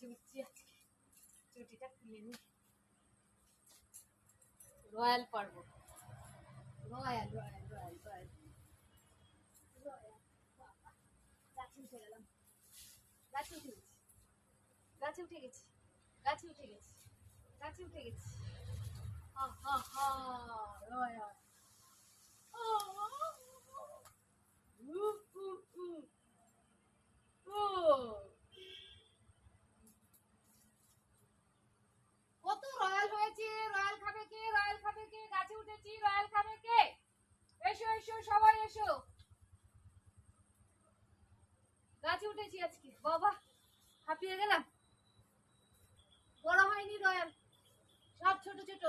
গাছে আজকে। চটিটা খুলে রয়্যাল পর্বত রয়্যাল রয়্যাল রয়্যাল রয়্যাল। গাছে উঠে গেলাম। গাছে উঠে গেছি। গাছে উঠে গেছি। গাছে উঠে গেছি। গাছে উঠে গেছি। হা হা হা, রয়্যাল ও উ উ উ ও কত রয়্যাল হয়েছে রয়্যাল খাবে কে রয়্যাল খাবে কে কে এসো এসো, সবাই এসো। গাছে উঠেছি আজকে। বাবা, হাঁপিয়ে গেলাম। বড় হয়নি রয়্যাল। সব ছোট ছোট।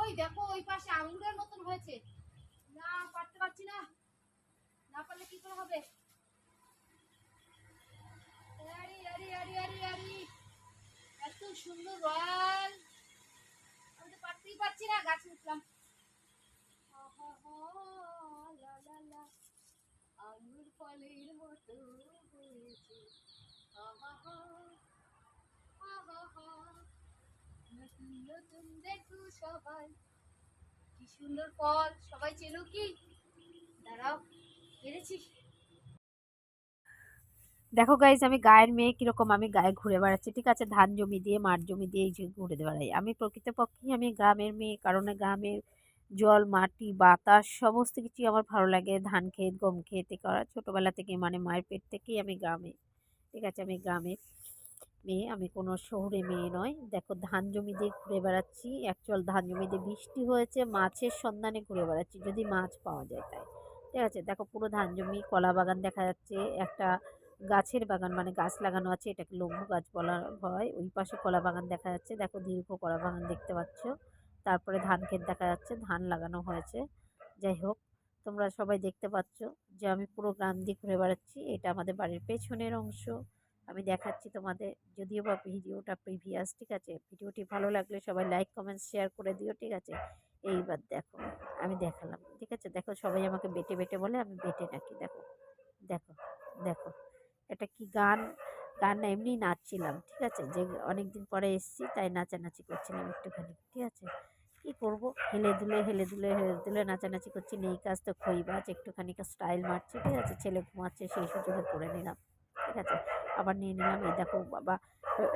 ওই দেখো, ওই পাশে আঙুরের মতন হয়েছে। না, পারতে পারছি না। না পারলে কি করে হবে? আরে আরে আরে। এত সুন্দর রয়্যাল আমি তো পারতেই পারছি না গাছে উঠলাম। আঙুর ফলের মতো হয়েছে। নতুন নতুন দেখো সবাই। কি সুন্দর ফল। সবাই চেনো কি? দাঁড়াও, পেরেছি। দেখো গাইজ আমি গায়ের মেয়ে কীরকম? আমি গায়ে ঘুরে বেড়াচ্ছি, ঠিক আছে? ধান জমি দিয়ে, মাঠ জমি দিয়ে এই ঘুরে বেড়াই। আমি প্রকৃতপক্ষেই আমি গ্রামের মেয়ে, কারণ গ্রামের জল, মাটি, বাতাস, সমস্ত কিছুই আমার ভালো লাগে। ধান ক্ষেত, গম ক্ষেত, এ করা। ছোটোবেলা থেকে মানে মায়ের পেট থেকেই আমি গ্রামে, ঠিক আছে? আমি গ্রামে মেয়ে, আমি কোনো শহরে মেয়ে নয়। দেখো, ধান জমি দিয়ে ঘুরে বেড়াচ্ছি। অ্যাকচুয়াল ধান জমি দিয়ে বৃষ্টি হয়েছে, মাছের সন্ধানে ঘুরে বেড়াচ্ছি, যদি মাছ পাওয়া যায় তাই। ঠিক আছে? দেখো, পুরো ধান জমি, কলা বাগান দেখা যাচ্ছে। একটা গাছের বাগান মানে গাছ লাগানো আছে, এটাকে লম্বু গাছ বলা হয়। ওই পাশে কলা বাগান দেখা যাচ্ছে। দেখো, দীর্ঘ কলা বাগান দেখতে পাচ্ছ। তারপরে ধান ক্ষেত দেখা যাচ্ছে। ধান লাগানো হয়েছে। যাই হোক, তোমরা সবাই দেখতে পাচ্ছ যে আমি পুরো গ্রাম দিয়ে ঘুরে বেড়াচ্ছি। এটা আমাদের বাড়ির পেছনের অংশ। আমি দেখাচ্ছি তোমাদের। যদিও বা ভিডিওটা প্রিভিয়াস, ঠিক আছে? ভিডিওটি ভালো লাগলে সবাই লাইক, কমেন্ট, শেয়ার করে দিও, ঠিক আছে? এইবার দেখো, আমি দেখালাম, ঠিক আছে? দেখো, সবাই আমাকে বেটে বেটে বলে আমি বেটে নাকি? দেখো দেখো দেখো। এটা কি গান গান না এমনি নাচছিলাম, ঠিক আছে? যে অনেক দিন পরে এসেছি, তাই নাচানাচি করছিলাম একটুখানি, ঠিক আছে? কী করব? হেলে দুলে হেলে দুলে হেলে দুলে নাচানাচি করছি, নেই কাজ তো খইবাজ একটুখানি স্টাইল মারছি, ঠিক আছে? ছেলে ঘুমাচ্ছে, সেই সুযোগে করে নিলাম, ঠিক আছে? আবার নিয়ে নিলাম, এই দেখো বাবা,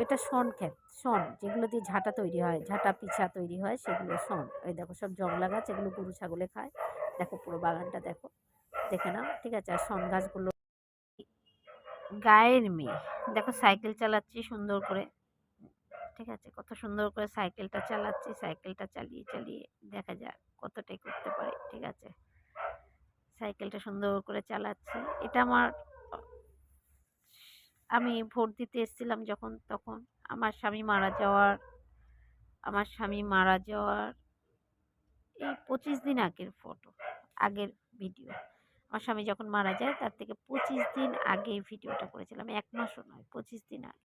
এটা শন ক্ষেত শন, যেগুলো দিয়ে ঝাঁটা তৈরি হয়, ঝাঁটা পিছা তৈরি হয়, সেগুলো শন, এই দেখো সব জংলা গাছ, এগুলো গরু, ছাগলে খায়, দেখো পুরো বাগানটা দেখো, দেখে নাও, ঠিক আছে? আর শন গাছগুলো গায়ের মেয়ে দেখো সাইকেল চালাচ্ছি সুন্দর করে। ঠিক আছে? কত সুন্দর করে সাইকেলটা চালাচ্ছি, সাইকেলটা চালিয়ে চালিয়ে দেখা যাক কতটাই করতে পারি। ঠিক আছে? সাইকেলটা সুন্দর করে চালাচ্ছি। এটা আমার আমি ভোট দিতে এসেছিলাম যখন, তখন আমার স্বামী মারা যাওয়ার, আমার স্বামী মারা যাওয়ার এই পঁচিশ দিন আগের ফটো, আগের ভিডিও। আমার স্বামী যখন মারা যায়, তার থেকে পঁচিশ দিন আগে ভিডিওটা করেছিলাম। এক মাসও নয়, পঁচিশ দিন আগে।